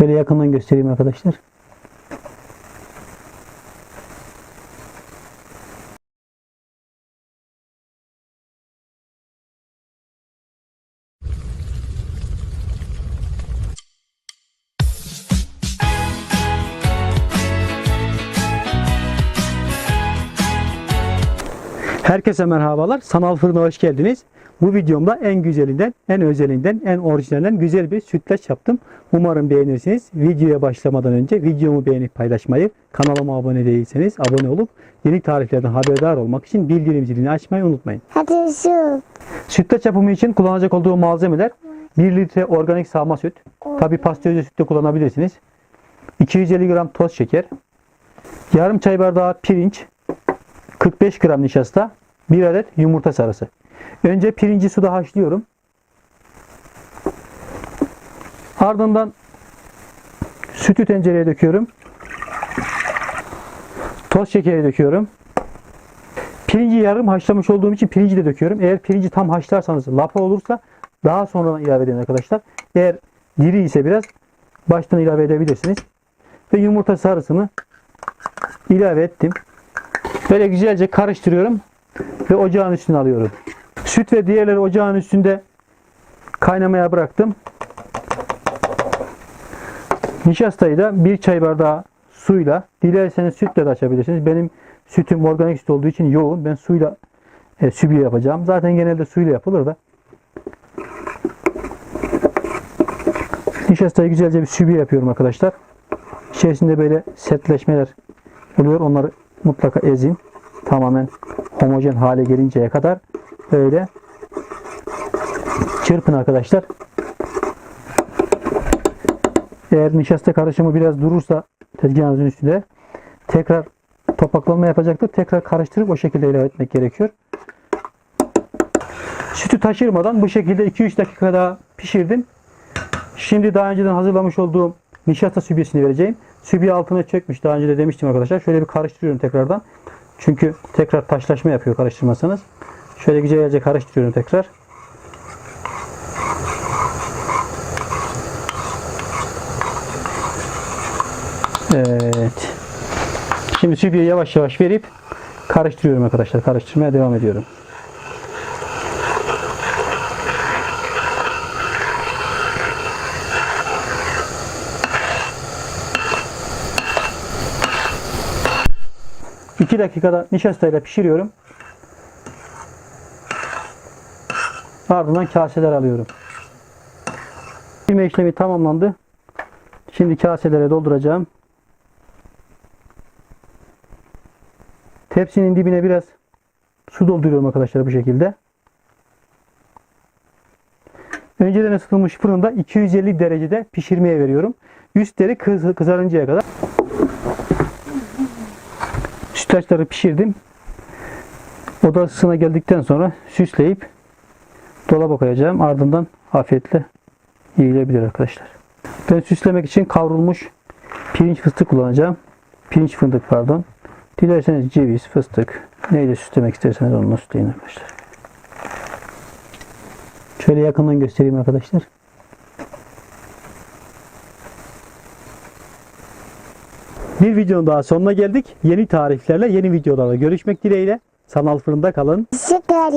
Şöyle yakından göstereyim arkadaşlar. Herkese merhabalar. Sanal Fırına hoş geldiniz. Bu videomda en güzelinden, en özelinden, en orijinalinden güzel bir sütlaç yaptım. Umarım beğenirsiniz. Videoya başlamadan önce videomu beğenip paylaşmayı, kanalıma abone değilseniz abone olup yeni tariflerden haberdar olmak için bildirim zilini açmayı unutmayın. Hadi şu. Sütlaç yapımı için kullanacak olduğum malzemeler 1 litre organik sağma süt. Tabi pastörize süt de kullanabilirsiniz. 250 gram toz şeker. Yarım çay bardağı pirinç. 45 gram nişasta. 1 adet yumurta sarısı. Önce pirinci suda haşlıyorum. Ardından sütü tencereye döküyorum. Toz şekeri döküyorum. Pirinci yarım haşlamış olduğum için pirinci de döküyorum. Eğer pirinci tam haşlarsanız lapa olursa daha sonradan ilave edin arkadaşlar. Eğer diri ise biraz baştan ilave edebilirsiniz. Ve yumurta sarısını ilave ettim. Böyle güzelce karıştırıyorum ve ocağın üstüne alıyorum. Süt ve diğerleri ocağın üstünde kaynamaya bıraktım. Nişastayı da bir çay bardağı suyla, dilerseniz sütle de açabilirsiniz. Benim sütüm organik süt olduğu için yoğun. Ben suyla e, sübye yapacağım. Zaten genelde suyla yapılır da. Nişastayı güzelce bir sübye yapıyorum arkadaşlar. İçerisinde böyle sertleşmeler oluyor. Onları mutlaka ezin. Tamamen homojen hale gelinceye kadar böyle çırpın arkadaşlar. Eğer nişasta karışımı biraz durursa tezgahınızın üstünde tekrar topaklanma yapacaktır. Tekrar karıştırıp o şekilde ilave etmek gerekiyor. Sütü taşırmadan bu şekilde 2-3 dakika daha pişirdim. Şimdi daha önceden hazırlamış olduğum nişasta sübyesini vereceğim. Sübye altına çökmüş. Daha önce de demiştim arkadaşlar. Şöyle bir karıştırıyorum tekrardan. Çünkü tekrar taşlaşma yapıyor karıştırmasanız. Şöyle güzelce karıştırıyorum tekrar. Evet. Şimdi sübyeyi yavaş yavaş verip karıştırıyorum arkadaşlar. Karıştırmaya devam ediyorum. İki dakikada nişastayla pişiriyorum. Ardından kaseler alıyorum. Pişirme işlemi tamamlandı. Şimdi kaselere dolduracağım. Tepsinin dibine biraz su dolduruyorum arkadaşlar bu şekilde. Önceden ısıtılmış fırında 250 derecede pişirmeye veriyorum. Üstleri kız, kızarıncaya kadar. Sütlaçları pişirdim. Oda ısısına geldikten sonra süsleyip dolaba koyacağım. Ardından afiyetle yiyilebilir arkadaşlar. Ben süslemek için kavrulmuş pirinç fıstık kullanacağım. Pirinç fındık pardon. Dilerseniz ceviz, fıstık neyle süslemek isterseniz onunla süsleyin arkadaşlar. Şöyle yakından göstereyim arkadaşlar. Bir videonun daha sonuna geldik. Yeni tariflerle, yeni videolarla görüşmek dileğiyle. Sanal fırında kalın. Süper.